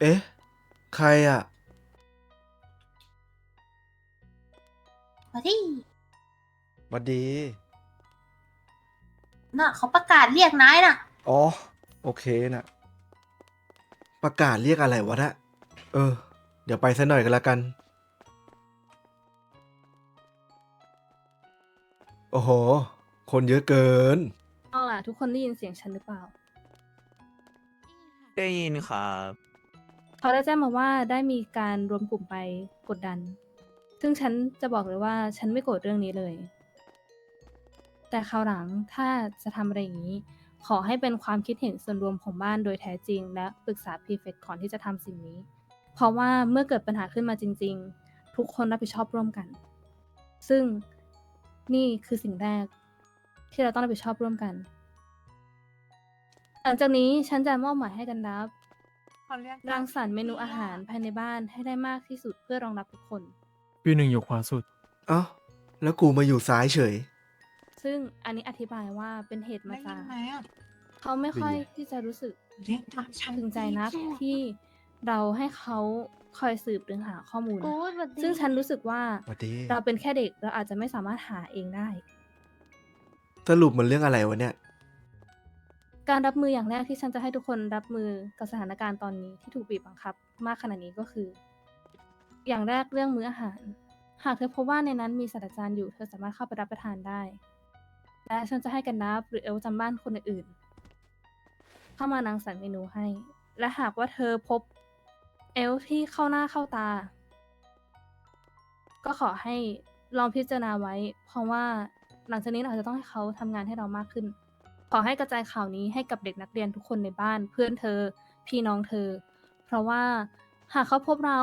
เอ๊ะ ใครอะมาที่หวัดดี น่ะเขาประกาศเรียกนายน่ะ อ๋อ โอเคนะ ประกาศเรียกอะไรวะนะเออ เดี๋ยวไปซะหน่อยกันละกัน โอ้โห คนเยอะเกิน เอาล่ะ ทุกคนได้ยินเสียงฉันหรือเปล่า ได้ยินครับ เขาได้แจ้งมาว่าได้มีการรวมกลุ่มไปกดดัน ซึ่งฉันจะบอกเลยว่าฉันไม่โกรธเรื่องนี้เลย แต่คราวหลังถ้าจะทำอะไรอย่างนี้ ขอให้เป็นความคิดเห็นส่วนรวมของบ้านโดยแท้จริง และปรึกษาพรีเฟกก่อนที่จะทำสิ่งนี้ เพราะว่าเมื่อเกิดปัญหาขึ้นมาจริง ๆ ทุกคนรับผิดชอบร่วมกัน ซึ่งนี่คือสิ่งแรก ที่เราต้องรับผิดชอบร่วมกัน หลังจากนี้ฉันจะมอบหมายให้กันดับ รังสรรค์เมนูอาหารภายในบ้านให้ได้มากที่สุดเพื่อรองรับทุกคน ปีหนึ่งอยู่ขวาสุด เอ้าแล้วกูมาอยู่ซ้ายเฉย ซึ่งอันนี้อธิบายว่าเป็นเหตุมาได้ยิจากนไหมอะเขาไม่ค่อยได้ยินที่จะรู้สึก เรียกตามฉันพึงใจนักสิที่เราให้เขาคอยสืบหรือหาข้อมูลกูดบัดดีซึ่งฉันรู้สึกว่าหวัดดี เราเป็นแค่เด็กเราอาจจะไม่สามารถหาเองได้ สรุปมันเรื่องอะไรวะเนี่ย การรับมืออย่างแรกที่ฉันจะให้ทุกคนรับมือกับสถานการณ์ตอนนี้ที่ถูกบีบบังคับ มากขนาดนี้ก็คือ อย่างแรกเรื่องมื้ออาหาร หากเธอพบว่าในนั้นมีศาสตราจารย์อยู่เธอสามารถเข้าไปรับประทานได้ และฉันจะให้กันนับหรือเอลจำบ้านคนอื่นๆเข้ามานังสรรค์เมนูให้ และหากว่าเธอพบเอลที่เข้าหน้าเข้าตา ก็ขอให้ลองพิจารณาไว้ เพราะว่าหลังจากนี้เราอาจจะต้องให้เขาทำงานให้เรามากขึ้น อให้กระจายข่าวนี้ให้กับเด็กนักเรียนทุกคนในบ้าน เพื่อนเธอ พี่น้องเธอ เพราะว่าหากเขาพบเรา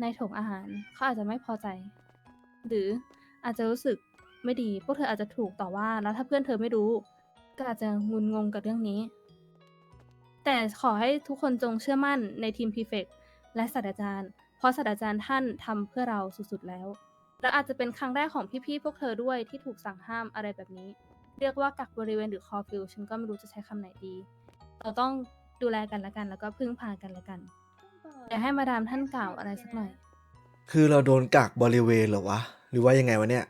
ในถงอาหารเขาอาจจะไม่พอใจ หรืออาจจะรู้สึกไม่ดี พวกเธออาจจะถูกต่อว่า แล้วถ้าเพื่อนเธอไม่รู้ ก็อาจจะงุนงงกับเรื่องนี้ แต่ขอให้ทุกคนจงเชื่อมั่นในทีมพีเฟกและศาสตราจารย์ เพราะศาสตราจารย์ท่านทำเพื่อเราสุดๆแล้ว และอาจจะเป็นครั้งแรกของพี่ๆพวกเธอด้วยที่ถูกสั่งห้ามอะไรแบบนี้ เรียกว่ากักบริเวณหรือคอฟิลฉันก็ไม่รู้จะใช้คำไหนดี เราต้องดูแลกันและกัน แล้วก็พึ่งพากันและกันอยากให้มาดามท่านกล่าวอะไรสักหน่อย คือเราโดนกักบริเวณเหรอวะ หรือว่ายังไงวะเนี่ย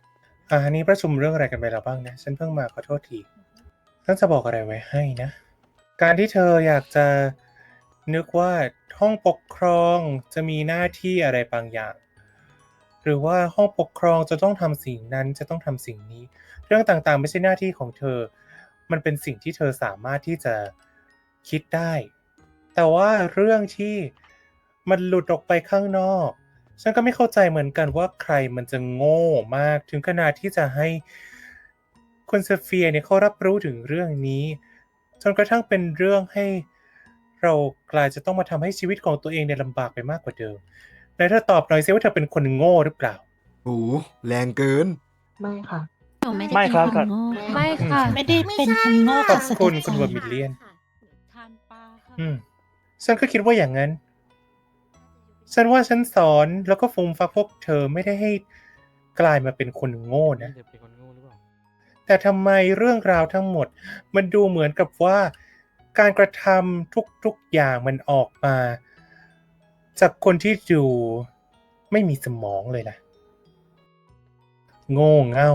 อ่าอันนี้ประชุมเรื่องอะไรกันไปแล้วบ้างนะ ฉันเพิ่งมาขอโทษทีท่านจะบอกอะไรไว้ให้นะ การที่เธออยากจะนึกว่าห้องปกครองจะมีหน้าที่อะไรบางอย่าง หรือว่าห้องปกครองจะต้องทำสิ่งนั้นจะต้องทำสิ่งนี้เรื่องต่างๆ ไม่ใช่หน้าที่ของเธอ มันเป็นสิ่งที่เธอสามารถที่จะคิดได้ แต่ว่าเรื่องที่มันหลุดออกไปข้างนอก ฉันก็ไม่เข้าใจเหมือนกันว่าใครมันจะโง่มากถึงขนาดที่จะให้คุณเซเฟียเนี่ยเขารับรู้ถึงเรื่องนี้จนกระทั่งเป็นเรื่องให้เรากลายจะต้องมาทำให้ชีวิตของตัวเองเนี่ยลำบากไปมากกว่าเดิมไหนเธอตอบหน่อยซิว่าเธอเป็นคนโง่หรือเปล่าโอ้โหแรงเกิน ไม่ค่ะ หนูไม่ได้ไม่เป็นครับคนโง่ไม่ค่ะ ไม่ได้เป็นคนโง่ขกัอบบคุณศาสตราคุณจารเวอร์มิลเลียนทานปลาค่ะอืม ฉันก็คิดว่าอย่างนั้น ฉันว่าฉันสอนแล้วก็ฟูมฟักพวกเธอไม่ได้ให้กลายมาเป็นคนโง่นะเป็นคนโง่หรือเปล่าแต่ทำไมเรื่องราวทั้งหมด มันดูเหมือนกับว่า การกระทำทุกๆอย่างมันออกมา จากคนที่ดูไม่มีสมองเลยล่ะ โง่เง่า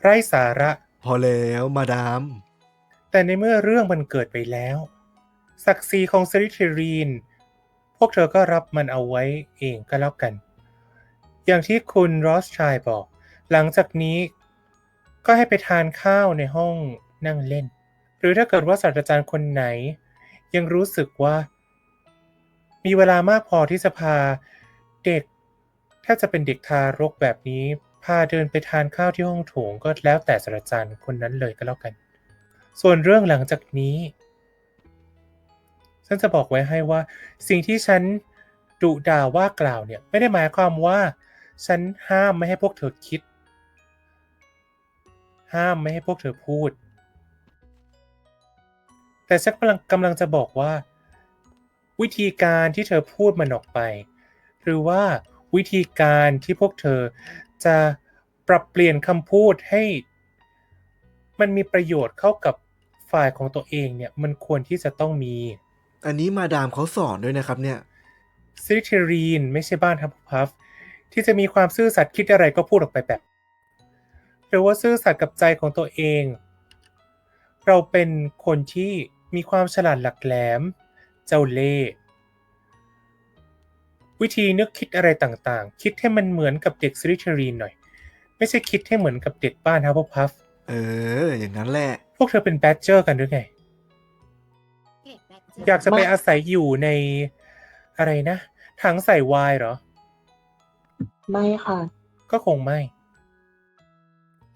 ไร้สาระ พอแล้วมาดาม แต่ในเมื่อเรื่องมันเกิดไปแล้ว ศักดิ์ศรีของเซริเทรีน พวกเธอก็รับมันเอาไว้เองก็แล้วกัน อย่างที่คุณรอสชัยบอก หลังจากนี้ ก็ให้ไปทานข้าวในห้องนั่งเล่น หรือถ้าเกิดว่าศาสตราจารย์คนไหน ยังรู้สึกว่า มีเวลามากพอที่จะพาเด็ก ถ้าจะเป็นเด็กทารกแบบนี้ พาเดินไปทานข้าวที่ห้องโถงก็แล้วแต่ศาสตราจารย์คนนั้นเลยก็แล้วกัน ส่วนเรื่องหลังจากนี้ ฉันจะบอกไว้ให้ว่า สิ่งที่ฉันดุด่าว่ากล่าวเนี่ยไม่ได้หมายความว่า ฉันห้ามไม่ให้พวกเธอคิด ห้ามไม่ให้พวกเธอพูด แต่ฉันกำลังกำลังจะบอกว่า วิธีการที่เธอพูดมันออกไป หรือว่าวิธีการที่พวกเธอ จะปรับเปลี่ยนคำพูดให้มันมีประโยชน์เข้ากับฝ่ายของตัวเองเนี่ยมันควรที่จะต้องมี อันนี้มาดามเขาสอนด้วยนะครับเนี่ยซิลิเทรีนไม่ใช่บ้านทัพพัฟที่จะมีความซื่อสัตย์คิดอะไรก็พูดออกไปแบบ หรือว่าซื่อสัตย์กับใจของตัวเอง เราเป็นคนที่มีความฉลาดหลักแหลม เจ้าเล่ห์ วิธีนึกคิดอะไรต่างๆ คิดให้มันเหมือนกับเด็กซิลิเทรีนหน่อย ไม่ใช่คิดให้เหมือนกับเด็กบ้านทัพพัฟเออ อย่างนั้นแหละ พวกเธอเป็นแบดเจอร์กันหรือไง อยากจะไปอาศัยอยู่ในอะไรนะ ถังใส่ไวน์เหรอ ไม่ค่ะ ก็คงไม่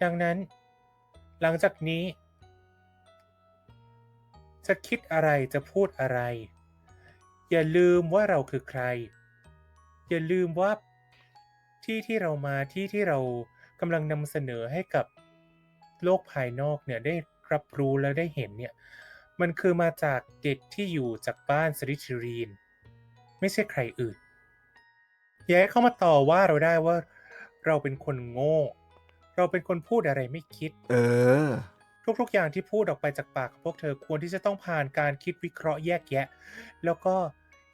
ดังนั้น หลังจากนี้ จะคิดอะไรจะพูดอะไร อย่าลืมว่าเราคือใคร อย่าลืมว่าที่ที่เรามาที่ที่เรากำลังนำเสนอให้กับโลกภายนอกเนี่ยได้รับรู้และได้เห็นเนี่ยมันคือมาจากเด็กที่อยู่จากบ้านสริชรีน ไม่ใช่ใครอื่นอย่าให้เข้ามาต่อว่าเราได้ว่าเราเป็นคนโง่ เราเป็นคนพูดอะไรไม่คิด เออ ทุกๆอย่างที่พูดออกไปจากปากของพวกเธอควรที่จะต้องผ่านการคิดวิเคราะห์แยกแยะ แล้วก็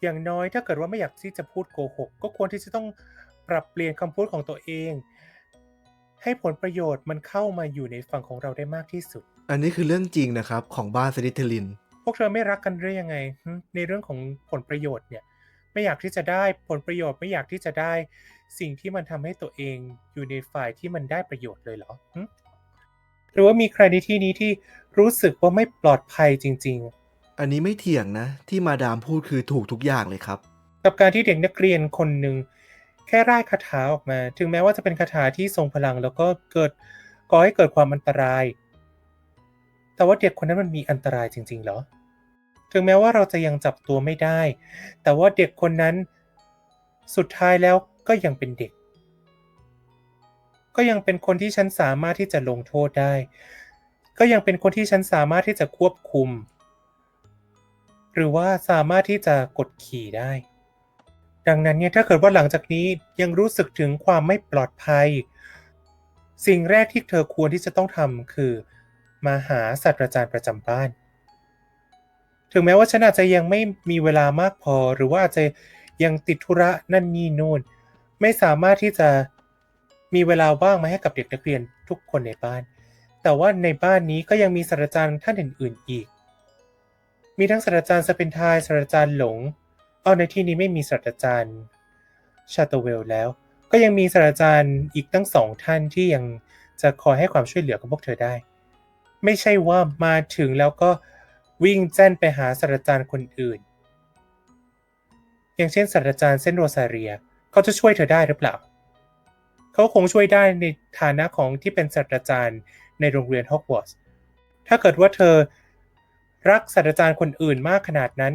อย่างน้อยถ้าเกิดว่าไม่อยากที่จะพูดโกหก ก็ควรที่จะต้องปรับเปลี่ยนคำพูดของตัวเอง ให้ผลประโยชน์มันเข้ามาอยู่ในฝั่งของเราได้มากที่สุด อันนี้คือเรื่องจริงนะครับของบ้านสลิทลิน พวกเธอไม่รักกันหรือยังไงหึในเรื่องของผลประโยชน์เนี่ย ไม่อยากที่จะได้ผลประโยชน์ไม่อยากที่จะได้สิ่งที่มันทำให้ตัวเองอยู่ในฝ่ายที่มันได้ประโยชน์เลยเหรอหึหรือว่ามีใครในที่นี้ที่รู้สึกว่าไม่ปลอดภัยจริง อันนี้ไม่เถียงนะ ที่มาดามพูดคือถูกทุกอย่างเลยครับ กับการที่เด็กนักเรียนคนหนึ่งแค่ร่ายคาถาออกมา ถึงแม้ว่าจะเป็นคาถาที่ทรงพลัง แล้วก็เกิดก่อให้เกิดความอันตราย แต่ว่าเด็กคนนั้นมันมีอันตรายจริง ๆ เหรอ ถึงแม้ว่าเราจะยังจับตัวไม่ได้ แต่ว่าเด็กคนนั้นสุดท้ายแล้วก็ยังเป็นเด็ก ก็ยังเป็นคนที่ฉันสามารถที่จะลงโทษได้ ก็ยังเป็นคนที่ฉันสามารถที่จะควบคุม หรือว่าสามารถที่จะกดขี่ได้ ดังนั้นเนี่ยถ้าเกิดว่าหลังจากนี้ยังรู้สึกถึงความไม่ปลอดภัย สิ่งแรกที่เธอควรที่จะต้องทำคือ มาหาศาสตราจารย์ประจำบ้าน ถึงแม้ว่าฉันอาจจะยังไม่มีเวลามากพอหรือว่าอาจจะยังติดธุระนั่นนี่นู่น ไม่สามารถที่จะมีเวลาว่างมาให้กับเด็กนักเรียนทุกคนในบ้าน แต่ว่าในบ้านนี้ก็ยังมีศาสตราจารย์ท่านอื่นๆอีก มีทั้งศาสตราจารย์สเปนทายศาสตราจารย์หลง เอาในที่นี้ไม่มีศาสตราจารย์ชาตเวลแล้ว ก็ยังมีศาสตราจารย์อีกตั้งสองท่านที่ยังจะคอยให้ความช่วยเหลือกับพวกเธอได้ ไม่ใช่ว่ามาถึงแล้วก็วิ่งแจ้นไปหาศาสตราจารย์คนอื่น อย่างเช่นศาสตราจารย์เซนโรซาเรียเขาจะช่วยเธอได้หรือเปล่า เขาคงช่วยได้ในฐานะของที่เป็นศาสตราจารย์ในโรงเรียนฮอกวอตส์ถ้าเกิดว่าเธอ รักศาสตราจารย์คนอื่นมากขนาดนั้น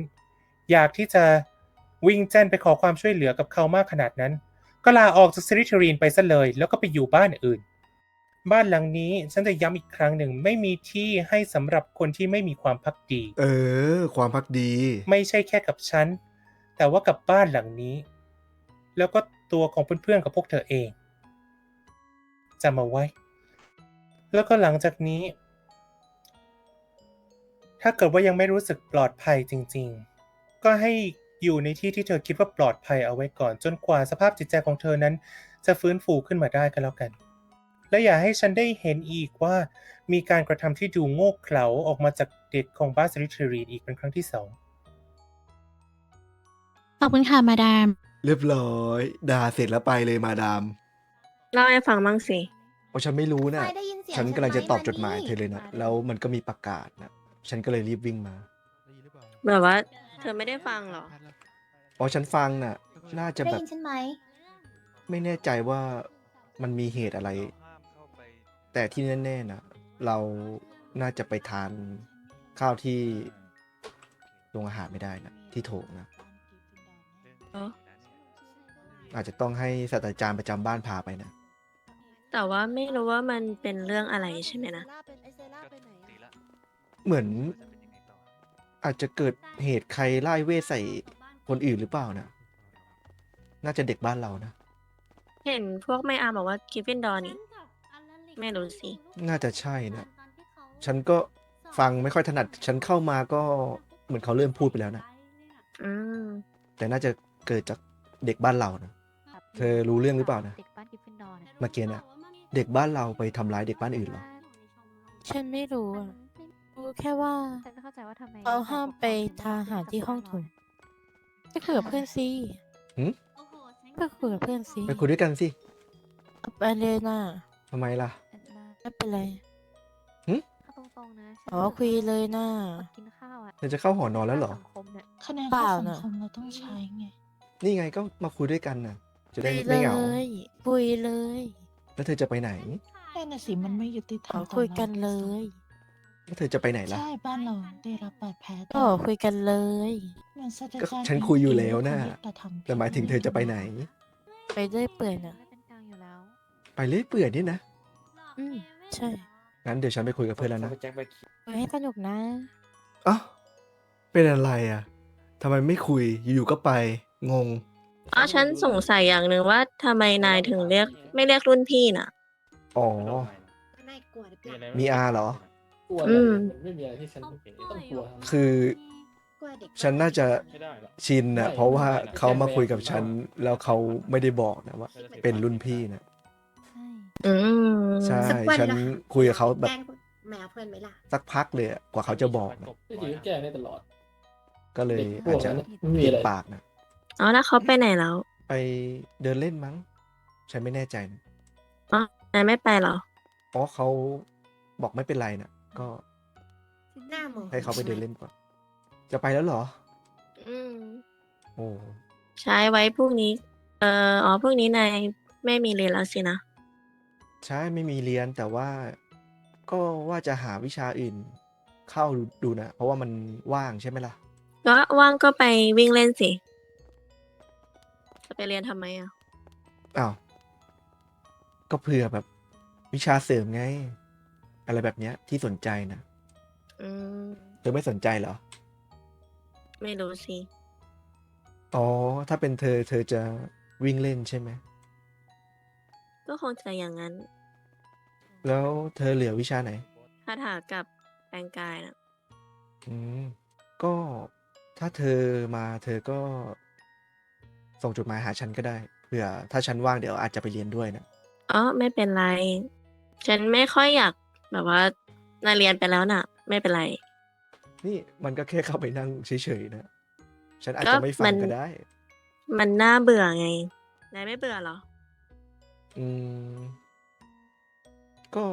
อยากที่จะวิ่งแจ้นไปขอความช่วยเหลือกับเขามากขนาดนั้น ก็ลาออกจากซิริทรีนไปซะเลย แล้วก็ไปอยู่บ้านอื่น บ้านหลังนี้ฉันจะย้ำอีกครั้งหนึ่งไม่มีที่ให้สำหรับคนที่ไม่มีความพักดี เออ ความพักดี ไม่ใช่แค่กับฉัน แต่ว่ากับบ้านหลังนี้ แล้วก็ตัวของเพื่อนๆกับพวกเธอเองจำเอาไว้ แล้วก็หลังจากนี้ ถ้าเกิดว่ายังไม่รู้สึกปลอดภัยจริง ๆ ก็ให้อยู่ในที่ที่เธอคิดว่าปลอดภัยเอาไว้ก่อน จนกว่าสภาพจิตใจของเธอนั้น จะฟื้นฟูขึ้นมาได้ก็แล้วกัน และอย่าให้ฉันได้เห็นอีกว่า มีการกระทำที่ดูโง่เขลาออกมาจากเด็กของบ้านสริทรีนอีกเป็นครั้งที่สองขอบคุณค่ะมาดาม เรียบร้อย ด่าเสร็จแล้วไปเลยมาดามเล่าให้ฟังบ้างสิ เพราะฉันไม่รู้นะ ไม่ได้ยินเสียงฉันกำลังจะตอบจดหมายฉันไหมเธอเลยนะมาดิแล้วมันก็มีประกาศนะ ฉันก็เลยรีบวิ่งมา แบบว่า เธอไม่ได้ฟังเหรอ อ๋อฉันฟังน่ะ น่าจะได้แบบยินฉันไหม ไม่แน่ใจว่ามันมีเหตุอะไร แต่ที่แน่ๆนะเราน่าจะไปทานข้าวที่โรงอาหารไม่ได้นะที่โถงนะเอ้า อาจจะต้องให้ศาสตราจารย์ประจำบ้านพาไปนะ แต่ว่าไม่รู้ว่ามันเป็นเรื่องอะไรใช่ไหมนะ เหมือน อาจจะเกิดเหตุใครไล่เวทใส่คนอื่นหรือเปล่านะ น่าจะเด็กบ้านเรานะ เห็นพวกไม่อาบอกว่ากิฟฟินดอร์นี่ไม่รู้สิ น่าจะใช่นะ ฉันก็ฟังไม่ค่อยถนัด ฉันเข้ามาก็เหมือนเขาเริ่มพูดไปแล้วนะ อืม แต่น่าจะเกิดจากเด็กบ้านเรานะ เธอรู้เรื่องหรือเปล่านะ เด็กบ้านกริฟฟินดอร์เนี่ยเมื่อกี้น่ะเด็กบ้านเราไปทำร้ายเด็กบ้านอื่นเหรอ ฉันไม่รู้อะ รู้แค่ว่า ฉันไม่เข้าใจว่าทำไมเขาห้ามไปทานอาหารที่ห้องโถงไปคุยกับเพื่อนสิหืมไปคุยกับเพื่อนสิไปคุยด้วยกันสิเอาไปเลยน่ะทำไมล่ะไม่เป็นไรเข้าตรงๆนะฉันอ๋อคุยเลยน่ะอดกินข้าวอะเธอจะเข้าหอนอนแล้วเหรอสังคมเนี่ยคะแนนเปข้อล่าสังน่ะคมเราต้องใช้ไง นี่ไงก็มาคุยด้วยกันน่ะ จะได้คุยไม่เลเหงายคุยเลย แล้วเธอจะไปไหนนั่นน่ะสิมันไม่ยุติธรรขอมต่อคุยกันราเลย แล้วเธอจะไปไหนล่ะ ใช่บ้านเราได้รับบาดแผลก็คุยกันเลยเหมือนศาสตราก็จารย์ฉันคุยอยู่แล้วนะเองก็ทำแต่หมายถึงเธอจะไปไหน ไปเรื่อยเปื่อยน่ะไม่เป็นกลางอยู่แล้ว ไปเรื่อยเปื่อยนี่นะ อืมใช่ งั้นเดี๋ยวฉันไปคุยกับเพื่อนแล้วนะคุยให้สนุกนะอ้าวเป็นอะไรอะทำไมไม่คุย อยู่ๆก็ไป งง อ๋อฉันสงสัยอย่างหนึ่งว่าทำไมนายถึงเรียก ไม่เรียกรุ่นพี่น่ะ อ๋อ มีอาเหรอ อืมคือ ฉันน่าจะชินนะเพราะว่าเขามาคุยกับฉัน แล้วเขาไม่ได้บอกนะว่า เป็นรุ่นพี่นะอืมใช่สักวันฉันนะคุยกับเขาแบบแกล้งแมวเพื่อนไหมล่ะ สักพักเลยอะกว่าเขาจะบอกนะไม่ถือแก้ได้ตลอดก็เลยเด็กพอาวจกจะนั้นไม่มีปิอะดไรปากนะอ๋อแล้วเขาไปไหนแล้วไปเดินเล่นมั้ง ฉันไม่แน่ใจนะอ๋อนายไม่ไปเหรออ๋อเขาบอกไม่เป็นไรนะ ก็หน้าหมอให้เขาไปเดินเล่นก่อน จะไปแล้วเหรอ อืมโอ้ใช้ไว้พรุ่งนี้ เอ่ออ๋อพรุ่งนี้นายไม่มีเรียนแล้วสินะใช่ไม่มีเรียนแต่ว่าก็ว่าจะหาวิชาอื่น เข้าดูดูนะ เพราะว่ามันว่างใช่ไหมล่ะ ก็ว่างก็ไปวิ่งเล่นสิ จะไปเรียนทำไมอะ อ้าว ก็เผื่อแบบวิชาเสริมไง อะไรแบบเนี้ยที่สนใจนะอืมเธอไม่สนใจเหรอ ไม่รู้สิ อ๋อ ถ้าเป็นเธอเธอจะวิ่งเล่นใช่ไหม ก็คงจะอย่างนั้นแล้วเธอเหลือวิชาไหน คาถากับแปลงกายนะอืม ก็ถ้าเธอมาเธอก็ ส่งจดหมายหาฉันก็ได้เผื่อถ้าฉันว่างเดี๋ยวอาจจะไปเรียนด้วยนะ อ๋อไม่เป็นไร ฉันไม่ค่อยอยาก แบบว่านายเรียนไปแล้วน่ะ ไม่เป็นไร นี่มันก็แค่เข้าไปนั่งเฉยๆนะ ฉันอาจก็จะไม่ฟัมังน ก็ได้ มันน่าเบื่อไงนายไม่เบื่อเหรอ อืม ก็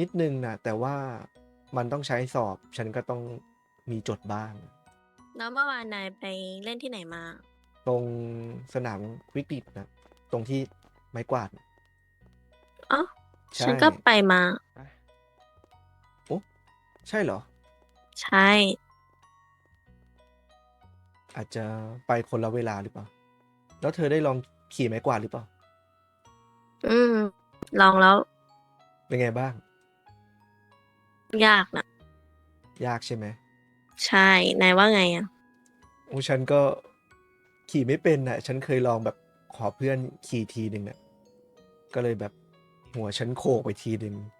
นิดนึงนะแต่ว่ามันต้องใช้สอบ ฉันก็ต้องมีจดบ้าง แล้วเมื่อวานนายไปเล่นที่ไหนมา ตรงสนามวิกฤตนะ ตรงที่ไม้กวาดอ๋อใช่ฉันก็ไปมาโอ้ ใช่เหรอ ใช่ อาจจะไปคนละเวลาหรือเปล่า แล้วเธอได้ลองขี่ไม้กวาดหรือเปล่า อืม ลองแล้วเป็นไงบ้าง ยากนะยากใช่ไหมใช่ นายว่าไงอะ โอ้ฉันก็ขี่ไม่เป็นน่ะฉันเคยลองแบบขอเพื่อนขี่ทีหนึ่งน่ะก็เลยแบบหัวฉันโขกไปทีหนึ่งอ๋อ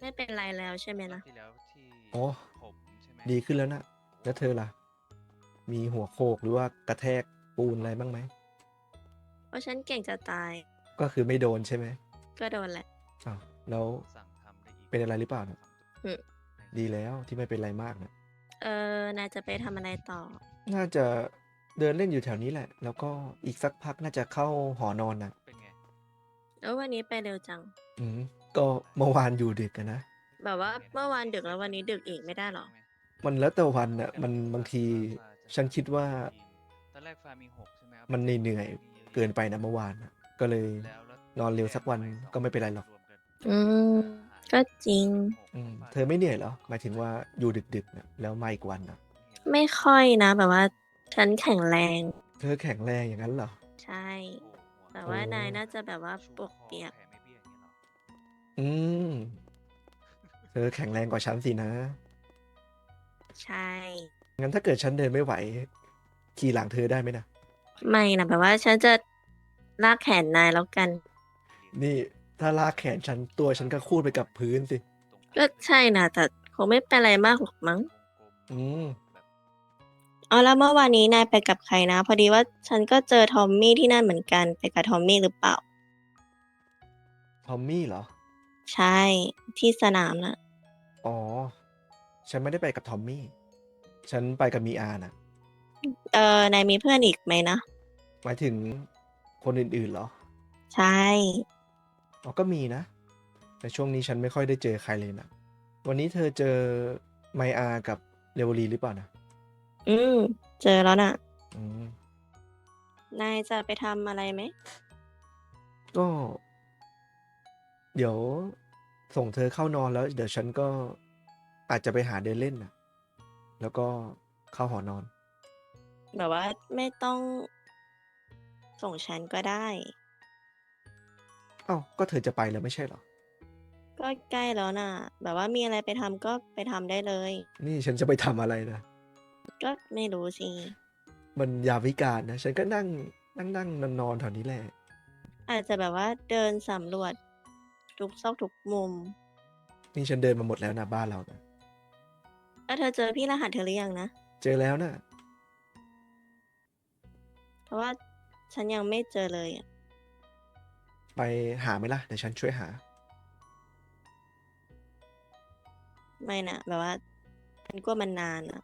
ไม่เป็นไรแล้วใช่ไหมล่ะโอ้ดีขึ้นแล้วนะแล้วเธอล่ะ มีหัวโขกหรือว่ากระแทกปูนอะไรบ้างไหม เพราะฉันเก่งจะตายก็คือไม่โดนใช่ไหมก็โดนแหละ อ้าวแล้วเป็นอะไรหรือเปล่านะอืม ดีแล้วที่ไม่เป็นไรมากนะเออนายจะไปทำอะไรต่อ น่าจะเดินเล่นอยู่แถวนี้แหละ แล้วก็อีกสักพักน่าจะเข้าหอนอนนะแล้ววันนี้ไปเร็วจัง อืม ก็เมื่อวานอยู่ดึกอะนะ แบบว่าเมื่อวานดึกแล้ววันนี้ดึกอีกไม่ได้หรอ มันแล้วแต่วันน่ะมันบางที ฉันคิดว่า ตอนแรกฟามีหกใช่ไหมครับมันเหนื่อยๆเกินไปนะเมื่อวานน่ะก็เลยนอนเร็วสักวันก็ไม่เป็นไรหรอก อืมก็จริง อืมเธอไม่เหนื่อยเหรอ หมายถึงว่าอยู่ดึกๆนะแล้วมาอีกวันนะไม่ค่อยนะ แบบว่าฉันแข็งแรง เธอแข็งแรงอย่างนั้นเหรอ ใช่ แต่ว่าโอ้นายน่าจะแบบว่าปวกเปียก อืม เธอแข็งแรงกว่าฉันสินะ ใช่ งั้นถ้าเกิดฉันเดินไม่ไหว ขี่หลังเธอได้ไหมนะ ไม่นะแบบว่าฉันจะลากแขนนายแล้วกัน นี่ถ้าลากแขนฉันตัวฉันก็คูดไปกับพื้นสิ ก็ใช่นะแต่คงไม่เป็นไรมากหรอกมั้ง อืม อ๋อแล้วเมื่อวานนี้นายไปกับใครนะ พอดีว่าฉันก็เจอทอมมี่ที่นั่นเหมือนกันไปกับทอมมี่หรือเปล่า ทอมมี่เหรอ ใช่ ที่สนามน่ะ อ๋อ ฉันไม่ได้ไปกับทอมมี่ ฉันไปกับมีอาน่ะ เออนายมีเพื่อนอีกไหมนะ หมายถึงคนอื่นๆเหรอ ใช่ อ๋อก็มีนะ แต่ช่วงนี้ฉันไม่ค่อยได้เจอใครเลยนะ วันนี้เธอเจอไมอากับเรเวอรีหรือเปล่านะ อืม เจอแล้วน่ะ อืม นายจะไปทำอะไรไหม ก็ เดี๋ยวส่งเธอเข้านอนแล้ว เดี๋ยวฉันก็อาจจะไปหาเดินเล่นนะแล้วก็เข้าหอนอน แบบว่าไม่ต้องส่งฉันก็ได้ เอ้าก็เธอจะไปแล้วไม่ใช่เหรอ ก็ใกล้แล้วน่ะ แบบว่ามีอะไรไปทำก็ไปทำได้เลย นี่ฉันจะไปทำอะไรนะ ก็ไม่รู้สิ มันยามวิการนะ ฉันก็นั่งนั่งนั่งนอนนอนแถวนี้แหละ อาจจะแบบว่าเดินสำรวจ ทุกซอกทุกมุม นี่ฉันเดินมาหมดแล้วนะบ้านเรานะแล้วเธอเจอพี่รหัสเธอหรือยังนะ เจอแล้วนะเพราะว่าฉันยังไม่เจอเลยอะไปหาไหมล่ะเดี๋ยวฉันช่วยหา ไม่นะแบบว่าฉันกลัวมันนานอะ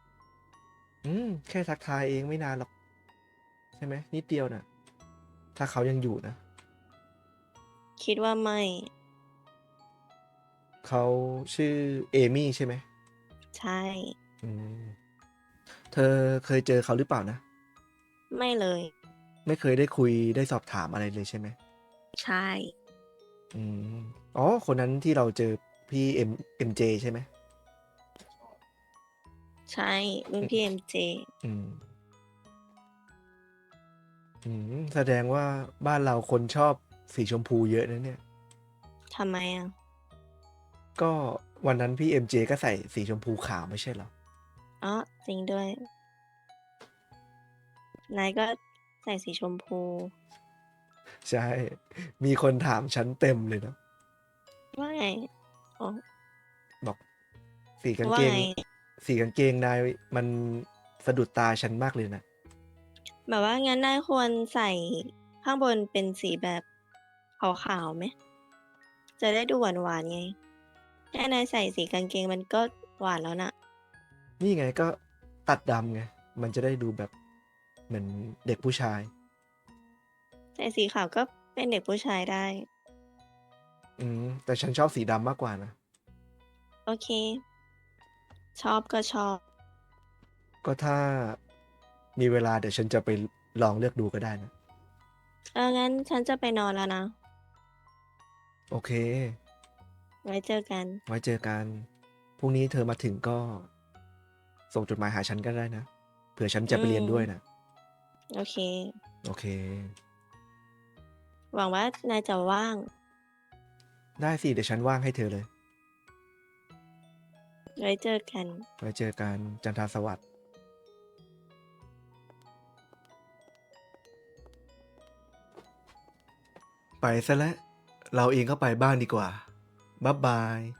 อืมแค่ทักทายเองไม่นานหรอก ใช่ไหมนิดเดียวนะถ้าเขายังอยู่นะ คิดว่าไม่ เขาชื่อเอมี่ใช่ไหม ใช่ อืม เธอเคยเจอเขาหรือเปล่านะ ไม่เลย ไม่เคยได้คุยได้สอบถามอะไรเลยใช่ไหม ใช่ อืม อ๋อ คนนั้นที่เราเจอพี่เอ็มเอ็มเจใช่ไหม ใช่รุ่นพี่เอ็มเจอืม อืม แสดงว่าบ้านเราคนชอบสีชมพูเยอะนะเนี่ย ทำไมอะ ก็วันนั้นพี่เอ็มเจก็ใส่สีชมพูขาวไม่ใช่เหรอ อ๋อจริงด้วย นายก็ใส่สีชมพู ใช่ มีคนถามฉันเต็มเลยนะ ว่าไงอ๋อ บอกสีกางว่าเกงไง สีกางเกงนายมันสะดุดตาฉันมากเลยนะ แบบว่างั้นนายควรใส่ข้างบนเป็นสีแบบขาวๆไหม จะได้ดูหวานๆไง แค่นายใส่สีกางเกงมันก็หวานแล้วน่ะ นี่ไงก็ตัดดำไง มันจะได้ดูแบบเหมือนเด็กผู้ชาย ใส่สีขาวก็เป็นเด็กผู้ชายได้ อืมแต่ฉันชอบสีดำมากกว่านะ โอเค ชอบก็ชอบ ก็ถ้ามีเวลาเดี๋ยวฉันจะไปลองเลือกดูก็ได้นะ เอองั้นฉันจะไปนอนแล้วนะ โอเค ไว้เจอกัน ไว้เจอกัน พรุ่งนี้เธอมาถึงก็ ส่งจดหมายหาฉันก็ได้นะ เผื่อฉันจะไปเรียนด้วยนะ โอเค โอเค หวังว่านายจะว่าง ได้สิ เดี๋ยวฉันว่างให้เธอเลย ไว้เจอกัน ไว้เจอกัน จันทราสวัสดิ์ไปซะแล้ว เราเองก็ไปบ้านดีกว่า Bye-bye.